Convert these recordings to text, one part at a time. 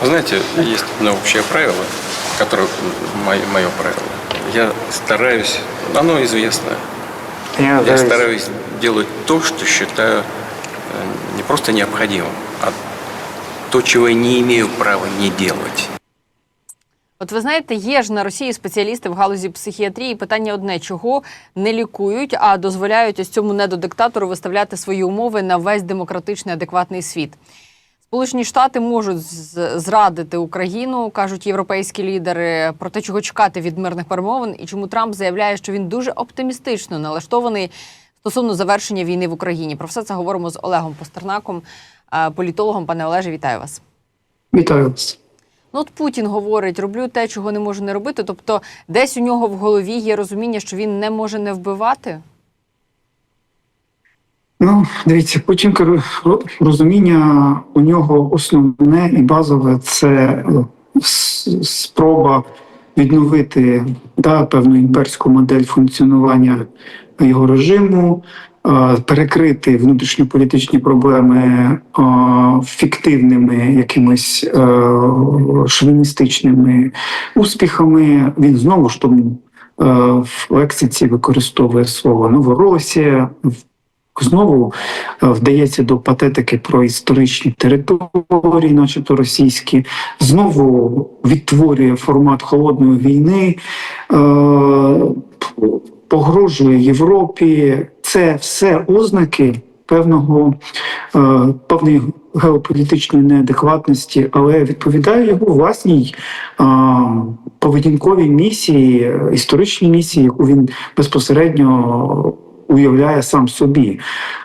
Вы Знаете, есть одно общее правило, которое мое, правило. Я стараюсь, оно известно, Я, я стараюсь делать то, что считаю э, не просто необходимым, а то, чего я не имею права не делать. От ви знаєте, є ж на Росії спеціалісти в галузі психіатрії. Питання одне: чого не лікують, а дозволяють ось цьому недодиктатору виставляти свої умови на весь демократичний адекватний світ. Сполучені Штати можуть зрадити Україну, кажуть європейські лідери, про те, чого чекати від мирних перемовин, і чому Трамп заявляє, що він дуже оптимістично налаштований стосовно завершення війни в Україні. Про все це говоримо з Олегом Постернаком, е, політологом. Пане Олеже, вітаю вас. Вітаю вас. Ну, от Путін говорить, роблю те, чого не можу не робити. Тобто, десь у нього в голові є розуміння, що він не може не вбивати. Ну, дивіться, Путін розуміння у нього основне і базове це е, спроба відновити да, певну імперську модель функціонування його режиму, перекрити внутрішньополітичні проблеми фіктивними якимись е, шовіністичними успіхами. Він знову ж тому е, в лексиці використовує слово Новоросія. Знову е, вдається до патетики про історичні території, начебто російські, знову відтворює формат холодної війни, е, погрожує Європі. Це все ознаки певного е, певної геополітичної неадекватності, але відповідає його власній поведінковій місії, історичній місії, яку він безпосередньо уявляє сам собі.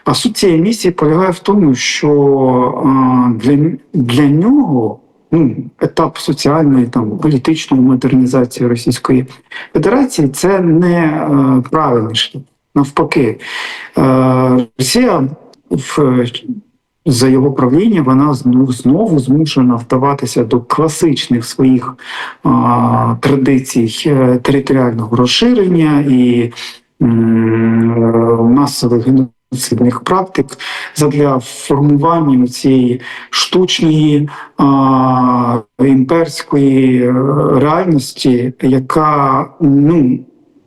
А суть цієї місії полягає в тому, що для, для нього ну, етап соціальної там політичної модернізації Російської Федерації це не е, правильний шлях. Навпаки, е, Росія в за його правління вона знову, змушена вдаватися до класичних своїх а, традицій е, територіального розширення і масових геноцидних практик задля формування цієї штучної а, імперської е, реальності, яка ну.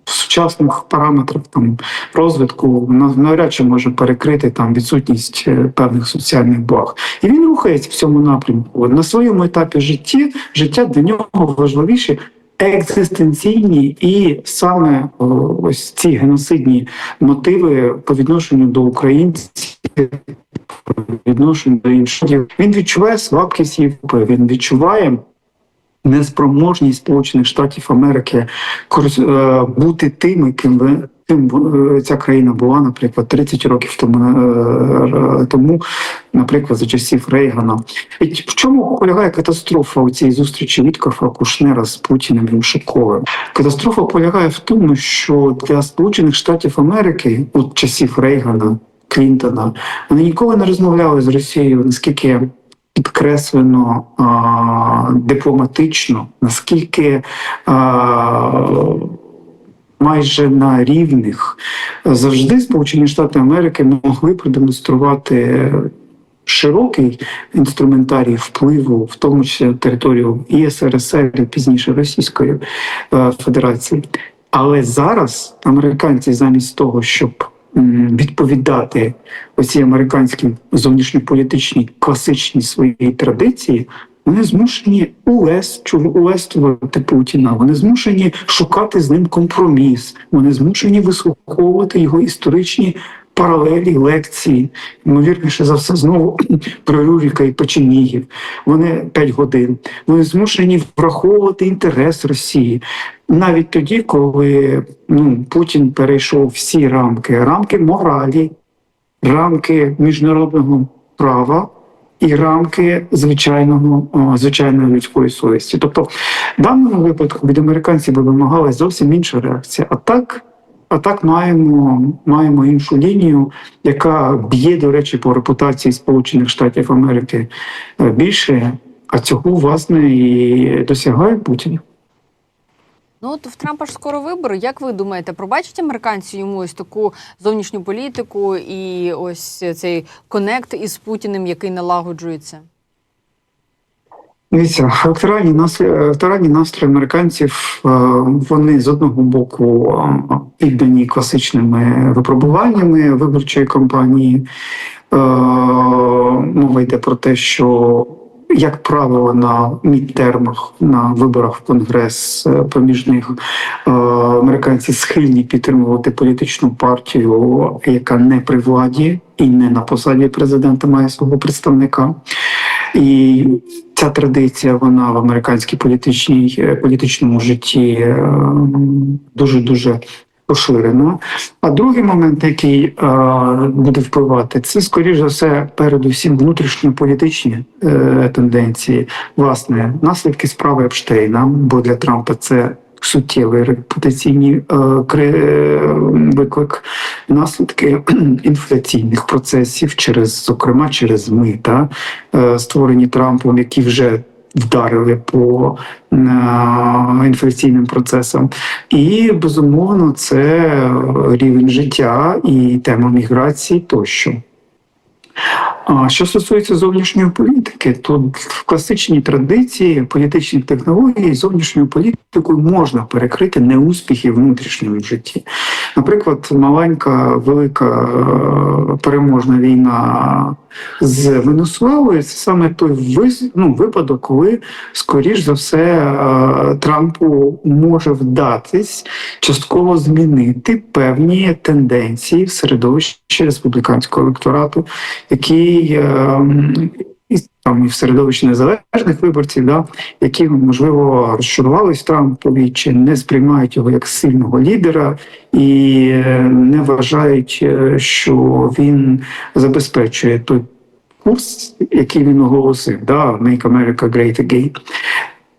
В сучасних параметрах там розвитку нав- навряд чи може перекрити там відсутність е, певних соціальних благ, і він рухається в цьому напрямку. На своєму етапі житті життя для нього важливіше екзистенційні і саме ось ці геноцидні мотиви по відношенню до українців. Відношенню до інших він відчуває слабкість Європи. Він відчуває неспроможність Сполучених Штатів Америки е, бути тими, ким. Тим е, ця країна була, наприклад, 30 років тому, е, тому, наприклад, за часів Рейгана. І в чому полягає катастрофа у цій зустрічі Віткофа Кушнера з Путіним і? Катастрофа полягає в тому, що для Сполучених Штатів Америки от часів Рейгана, Клінтона, вони ніколи не розмовляли з Росією, наскільки підкреслено а, дипломатично, наскільки а, майже на рівних завжди Сполучені Штати Америки могли продемонструвати широкий інструментарій впливу, в тому числі на територію і СРСР, і пізніше Російської е, Федерації. Але зараз американці замість того, щоб відповідати оцій американській зовнішньополітичній класичній своїй традиції, вони змушені улестувати Путіна. Вони змушені шукати з ним компроміс. Вони змушені вислуховувати його історичні паралелі, лекції. Ймовірніше за все, знову про Рюріка і Печенігів. Вони 5 годин. Вони змушені враховувати інтерес Росії. Навіть тоді, коли ну, Путін перейшов всі рамки, рамки моралі, рамки міжнародного права і рамки звичайного звичайної людської совісті. Тобто, в даному випадку від американців вимагалась зовсім інша реакція. А так, а так маємо, маємо іншу лінію, яка б'є, до речі, по репутації Сполучених Штатів Америки е, більше, а цього власне і досягає Путін. Ну от в Трампа ж скоро вибори. Як ви думаєте, пробачать американці йому ось таку зовнішню політику і ось цей конект із Путіним, який налагоджується? Дивіться, електоральні настрої, електоральні настрої американців е, вони з одного боку е, піддані класичними випробуваннями виборчої кампанії. Е, Мова йде про те, що як правило, на мідтермах, на виборах в Конгрес е, поміж них е, американці схильні підтримувати політичну партію, яка не при владі і не на посаді президента має свого представника. І ця традиція вона в американській політичній е, політичному житті дуже дуже поширена. А другий момент, який е, буде впливати, це скоріш за все передусім внутрішньополітичні е, тенденції, власне, наслідки справи Епштейна, бо для Трампа це. Суттєвий репутаційний е, е, виклик, наслідки інфляційних процесів через, зокрема, через мита, е, створені Трампом, які вже вдарили по інфекційним процесам. І безумовно, це рівень життя і тема міграції тощо. Що стосується зовнішньої політики, то в класичній традиції політичних технологій зовнішньою політикою можна перекрити неуспіхи в внутрішньому житті. Наприклад, маленька велика е, переможна війна з Венесуелою це саме той ну, випадок, коли, скоріш за все, е, Трампу може вдатись частково змінити певні тенденції в середовищі республіканського електорату, е, і там і в середовищі незалежних виборців, да, які можливо розчарувались Трампові чи не сприймають його як сильного лідера і не вважають, е, що він забезпечує той курс, який він оголосив, да, Make America Great Again.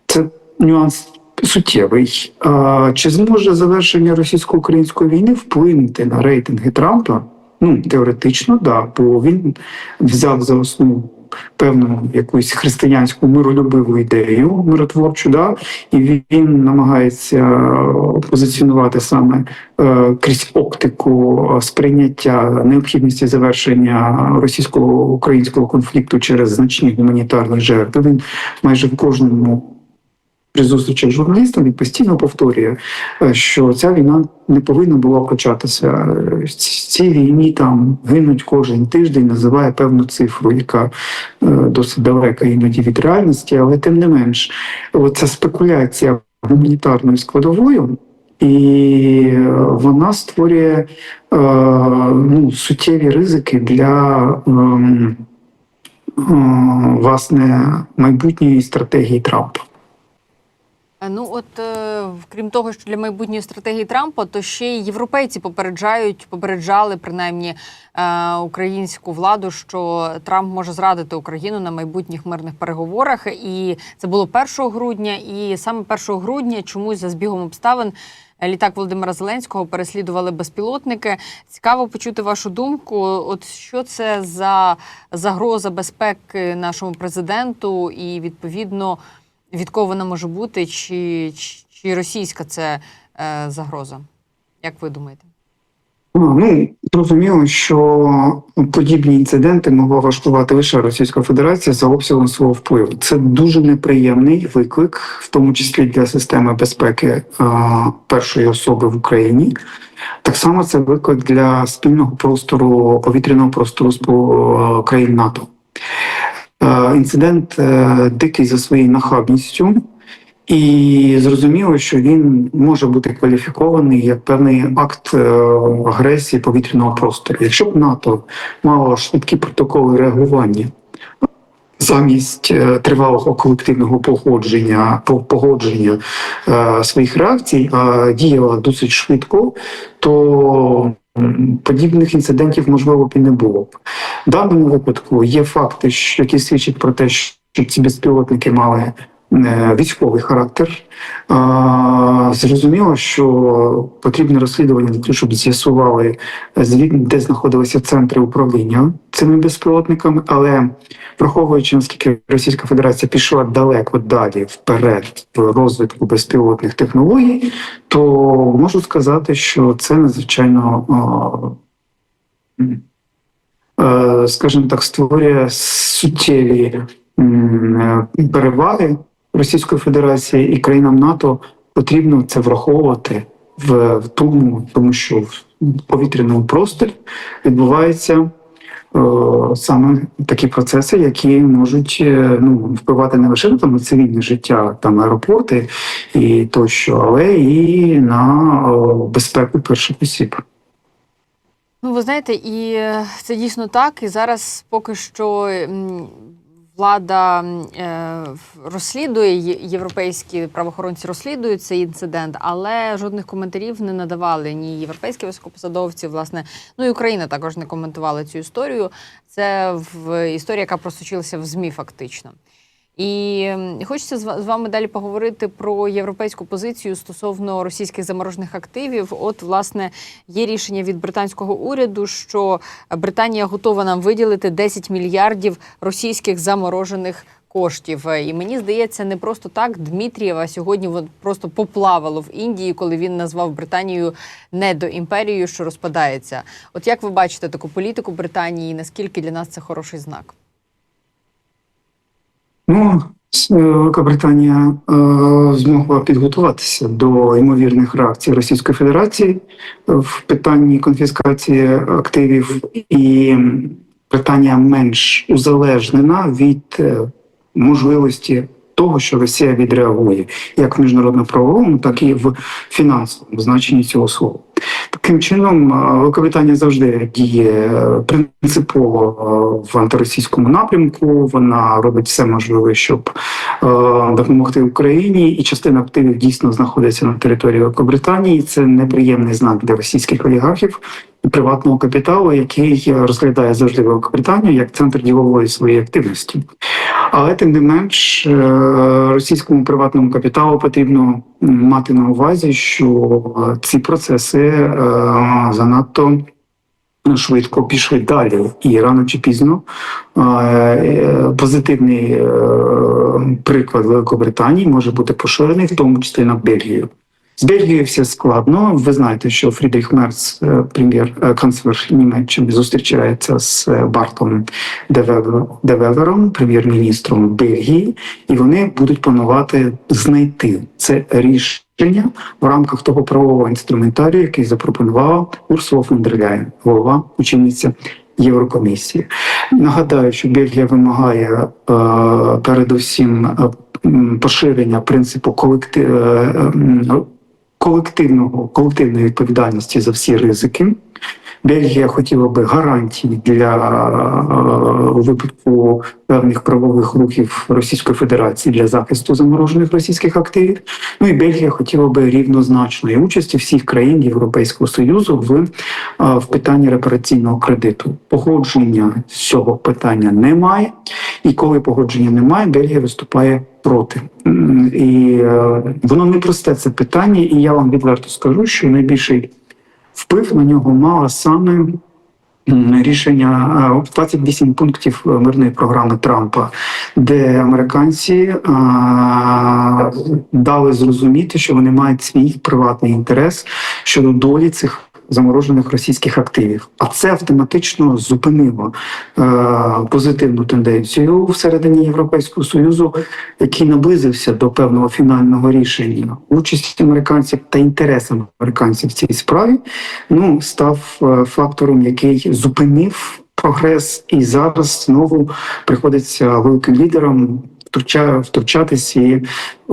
Це нюанс суттєвий. А, чи зможе завершення російсько-української війни вплинути на рейтинги Трампа? Ну, теоретично, да, бо він взяв за основу певну якусь християнську миролюбиву ідею миротворчу, да, і він намагається позиціонувати саме е, крізь оптику е, сприйняття необхідності завершення російсько-українського конфлікту через значні гуманітарні жертви. Він майже в кожному при зустрічах з журналістами постійно повторює, е, що ця війна не повинна була початися. Е, В цій війні там гинуть кожен тиждень, називає певну цифру, яка е, досить далека іноді від реальності, але тим не менш, ця спекуляція гуманітарною складовою. І е, вона створює е, ну, суттєві ризики для ем, е, власне майбутньої стратегії Трампа. Е, Ну от е, крім того, що для майбутньої стратегії Трампа, то ще й європейці попереджають, попереджали принаймні е, українську владу, що Трамп може зрадити Україну на майбутніх мирних переговорах. І це було 1 грудня. І саме 1 грудня чомусь за збігом обставин. Літак Володимира Зеленського переслідували безпілотники. Цікаво почути вашу думку. От що це за загроза безпеки нашому президенту, і відповідно від кого вона може бути, чи, чи, російська це е, загроза? Як ви думаєте? Ну, зрозуміло, що подібні інциденти могла влаштувати лише Російська Федерація за обсягом свого впливу. Це дуже неприємний виклик, в тому числі для системи безпеки а, першої особи в Україні. Так само це виклик для спільного простору повітряного простору спо- країн НАТО. Е, Інцидент е, дикий за своєю нахабністю, і зрозуміло, що він може бути кваліфікований як певний акт е, агресії повітряного простору. Якщо б НАТО мало швидкі протоколи реагування замість тривалого колективного погодження погодження своїх реакцій, діяла досить швидко, то подібних інцидентів можливо б і не було б. В даному випадку є факти, які свідчать про те, що ці безпілотники мали військовий характер. Зрозуміло, що потрібне розслідування для того, щоб з'ясували, де знаходилися центри управління цими безпілотниками, але враховуючи наскільки Російська Федерація пішла далеко далі вперед в розвитку безпілотних технологій, то можу сказати, що це надзвичайно. е, скажімо так, створює суттєві е, переваги Російської Федерації і країнам НАТО потрібно це враховувати в, в тому, тому що в повітряному просторі відбуваються е, саме такі процеси, які можуть е, ну, впливати не лише там, на цивільне життя, там аеропорти і тощо, але і на е, безпеку перших осіб. Ну, ви знаєте, і е, це дійсно так. І зараз поки що влада е, розслідує, європейські правоохоронці розслідують цей інцидент, але жодних коментарів не надавали ні європейські високопосадовці, власне, ну і Україна також не коментувала цю історію. Це в історія, яка просочилася в ЗМІ, фактично. І хочеться з вами далі поговорити про європейську позицію стосовно російських заморожених активів. От, власне, є рішення від британського уряду, що Британія готова нам виділити 10 мільярдів російських заморожених коштів. І мені здається, не просто так Дмитрієва сьогодні просто поплавало в Індії, коли він назвав Британію недоімперією, що розпадається. От як ви бачите таку політику Британії? Наскільки для нас це хороший знак? Ну, е, Велика Британія е, змогла підготуватися до ймовірних реакцій Російської Федерації е, в питанні конфіскації активів, і Британія менш узалежнена від можливості того, що Росія відреагує як в міжнародно-правовому, так і в фінансовому значенні цього слова. Таким чином, е, Великобританія завжди діє е, принципово е, в антиросійському напрямку. Вона робить все можливе, щоб допомогти Україні, і частина активів дійсно знаходиться на території Великобританії. Це неприємний знак для російських олігархів і приватного капіталу, який розглядає завжди Великобританію як центр ділової своєї активності. Але тим не менш, російському приватному капіталу потрібно мати на увазі, що ці процеси е, занадто швидко пішли далі, і рано чи пізно е, е, позитивний приклад Великобританії може бути поширений, в тому числі на Бельгію. З Бельгією все складно. Ви знаєте, що Фрідріх Мерц, е, прем'єр е, канцлер Німеччини, зустрічається з е, Бартом Девелер- Девелером, прем'єр-міністром Бельгії, і вони будуть планувати знайти це рішення в рамках того правового інструментарію, який запропонувала Урсула фон дер Ляєн, голова учениця Єврокомісії. Нагадаю, що Бельгія вимагає передусім поширення принципу колекти... колективного колективної відповідальності за всі ризики. Бельгія хотіла би гарантії для е, випадку певних правових рухів Російської Федерації для захисту заморожених російських активів. Ну і Бельгія хотіла би рівнозначної участі всіх країн Європейського союзу в, е, в питанні репараційного кредиту. Погодження з цього питання немає, і коли погодження немає, Бельгія виступає проти. І е, воно не просте це питання, і я вам відверто скажу, що найбільший вплив на нього мало саме рішення е, 28 пунктів е, мирної програми Трампа, де американці а, дали зрозуміти, що вони мають свій приватний інтерес щодо долі цих. Заморожених російських активів, а це автоматично зупинило е, позитивну тенденцію всередині Європейського союзу, який наблизився до певного фінального рішення. Участь американців та інтерес американців в цій справі ну став е, фактором, який зупинив прогрес, і зараз знову приходиться великим втруча- втручатись і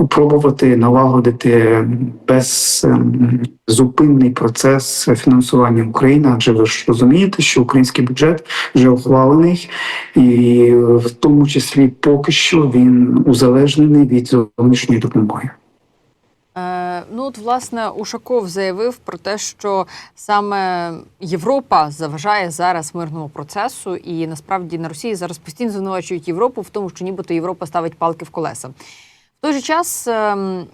пробувати налагодити беззупинний процес фінансування України. Адже ви ж розумієте, що український бюджет вже ухвалений, і в тому числі поки що він узалежнений від зовнішньої допомоги. Е, ну, от, власне, Ушаков заявив про те, що саме Європа заважає зараз мирному процесу, і насправді на Росії зараз постійно звинувачують Європу в тому, що нібито Європа ставить палки в колеса. В той же час ем,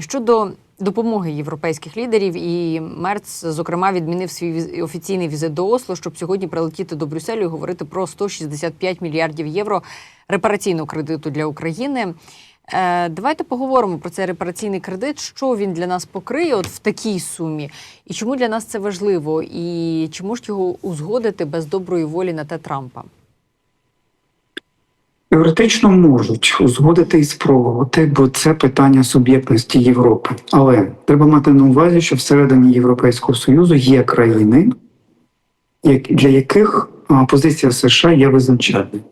щодо допомоги європейських лідерів, і Мерц, зокрема, відмінив свій офіційний візит до Осло, щоб сьогодні прилетіти до Брюсселю і говорити про 165 мільярдів євро репараційного кредиту для України. Е, Давайте поговоримо про цей репараційний кредит, що він для нас покриє от в такій сумі, і чому для нас це важливо, і чи можуть його узгодити без доброї волі на те Трампа? Теоретично можуть узгодити і спробувати, бо це питання суб'єктності Європи. Але треба мати на увазі, що всередині Європейського Союзу є країни, для яких позиція США є визначальною.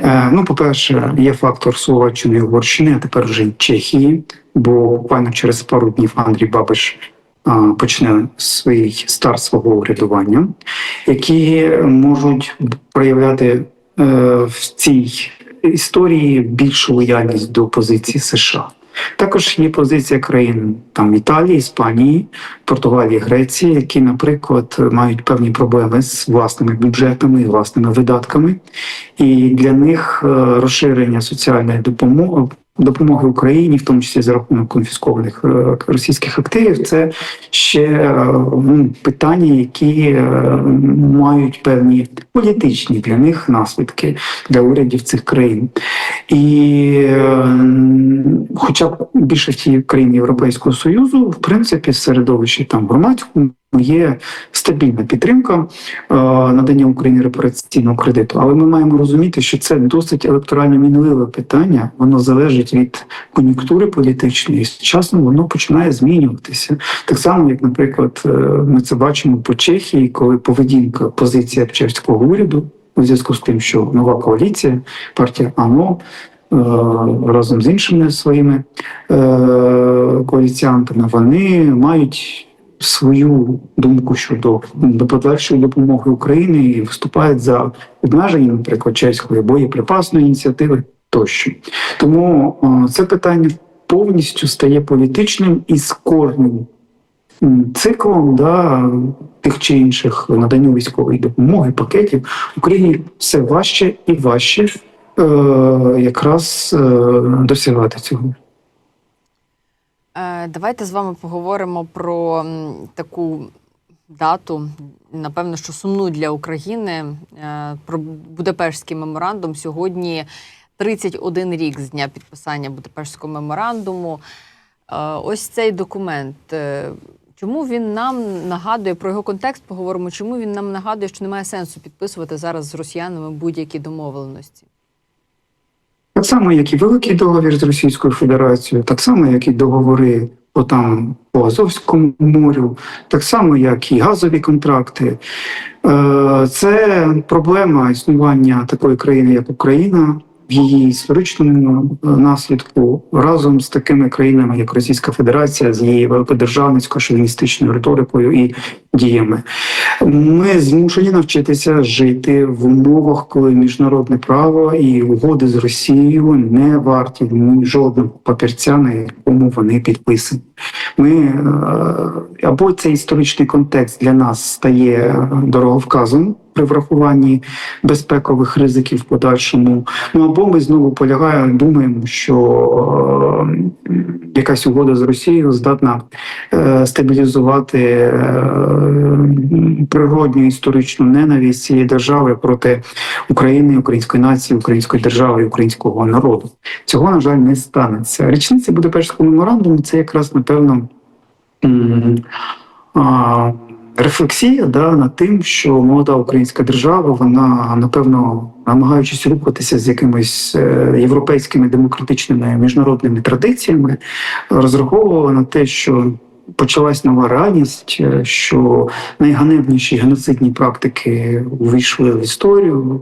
Е, Ну, по-перше, є фактор Словаччини і Угорщини, а тепер вже й Чехії, бо буквально через пару днів Андрій Бабиш почне свій старт свого урядування, які можуть проявляти е, в цій історії більшу лояльність до позиції США. Також є позиція країн там Італії, Іспанії, Португалії, Греції, які, наприклад, мають певні проблеми з власними бюджетами і власними видатками. І для них е, розширення соціальної допомоги. Допомоги Україні, в тому числі за рахунок конфіскованих е, російських активів, це ще е, ну, питання, які е, мають певні політичні для них наслідки для урядів цих країн. І е, хоча б більшості країн Європейського Союзу, в принципі, в середовищі там громадському є стабільна підтримка е, надання Україні репараційного кредиту. Але ми маємо розуміти, що це досить електорально мінливе питання. Воно залежить від кон'юнктури політичної, і з часом воно починає змінюватися. Так само, як, наприклад, е, ми це бачимо по Чехії, коли поведінка позиція чеського уряду у зв'язку з тим, що нова коаліція, партія АНО. е, Разом з іншими своїми коаліціантами вони мають свою думку щодо подальшої допомоги Україні і виступають за обмеження, наприклад, чеської боєприпасної ініціативи тощо. Тому це питання повністю стає політичним і з кожним циклом да, тих чи інших наданню військової допомоги, пакетів Україні все важче і важче е, якраз е, досягати цього. Е, Давайте з вами поговоримо про таку дату, напевно, що сумну для України. е, Про Будапештський меморандум. Сьогодні 31 рік з дня підписання Будапештського меморандуму. Е, Ось цей документ. Чому він нам нагадує про його контекст? Поговоримо. Чому він нам нагадує, що немає сенсу підписувати зараз з росіянами будь-які домовленості? Так само, як і великий договір з Російською Федерацією, так само, як і договори по там по Азовському морю, так само, як і газові контракти. Е, Це проблема існування такої країни, як Україна, в її історичному е, наслідку разом з такими країнами, як Російська Федерація, з її великодержавницькою шовіністичною риторикою і діями. Ми змушені навчитися жити в умовах, коли міжнародне право і угоди з Росією не варті жодного папірця, на якому вони підписані. Ми е, або цей історичний контекст для нас стає дороговказом при врахуванні безпекових ризиків в подальшому. Ну або ми знову полягаємо, думаємо, що е, якась угода з Росією здатна е, стабілізувати е, природню історичну ненависть цієї держави проти України, української нації, української держави і українського народу. Цього на жаль не станеться. Річниця Будапештського меморандуму це якраз напевно. Рефлексія да, над тим, що молода українська держава, вона напевно намагаючись рухатися з якимись е, європейськими демократичними міжнародними традиціями, розраховувала на те, що почалась нова реальність, е, що найганебніші геноцидні практики увійшли в історію.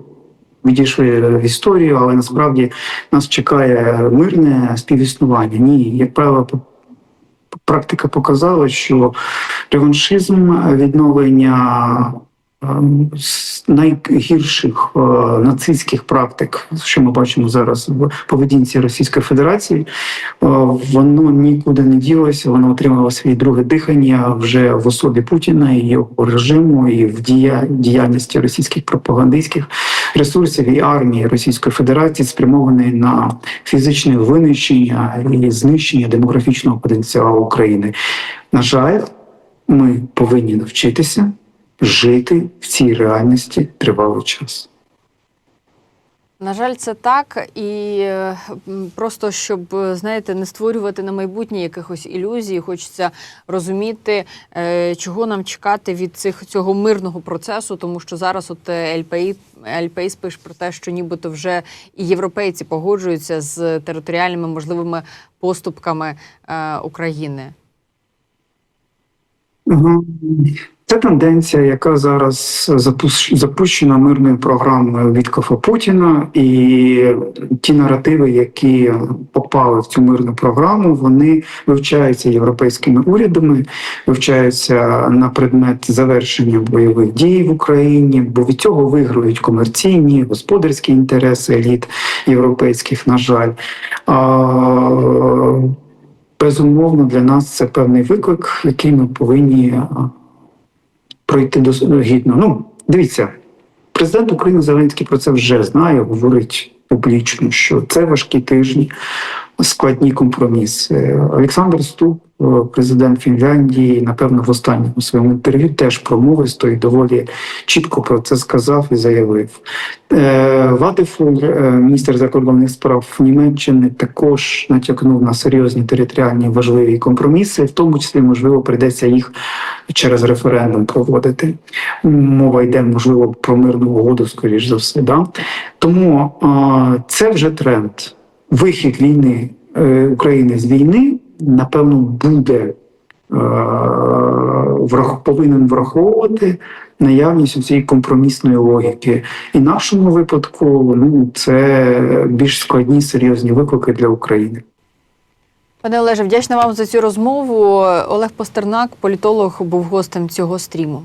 Відійшли в історію, але насправді нас чекає мирне співіснування. Ні, як правило, практика показала, що реваншизм, відновлення з найгірших е, нацистських практик, що ми бачимо зараз в поведінці Російської Федерації, е, воно нікуди не ділося, воно отримало своє друге дихання вже в особі Путіна і його режиму, і в дія- діяльності російських пропагандистських ресурсів і армії Російської Федерації спрямований на фізичне винищення і знищення демографічного потенціалу України. На жаль, ми повинні навчитися жити в цій реальності тривалий час. На жаль, це так, і е, просто щоб знаєте, не створювати на майбутнє якихось ілюзій, хочеться розуміти, е, чого нам чекати від цих цього мирного процесу, тому що зараз от е, ЛПІ ЛПІС пише про те, що нібито вже і європейці погоджуються з територіальними можливими поступками України. Це тенденція, яка зараз запущена мирною програмою Віткофа Путіна, і ті наративи, які попали в цю мирну програму, вони вивчаються європейськими урядами, вивчаються на предмет завершення бойових дій в Україні, бо від цього виграють комерційні, господарські інтереси еліт європейських, на жаль. А, Безумовно, для нас це певний виклик, який ми повинні пройти до гідно. Ну, дивіться, президент України Зеленський про це вже знає, говорить публічно, що це важкі тижні, складні компроміси. Олександр Ступ, президент Фінляндії, напевно, в останньому своєму інтерв'ю теж промовисто і доволі чітко про це сказав і заявив. Е, Вадефуль, е, міністр закордонних справ Німеччини, також натякнув на серйозні територіальні важливі компроміси, в тому числі, можливо, прийдеться їх через референдум проводити. Мова йде, можливо, про мирну угоду, скоріш за все. Да? Тому це вже тренд. Вихід війни е, України з війни, напевно, буде е, повинен враховувати наявність цієї компромісної логіки. І в нашому випадку ну, це більш складні серйозні виклики для України. Пане Олеже, вдячна вам за цю розмову. Олег Постернак, політолог, був гостем цього стріму.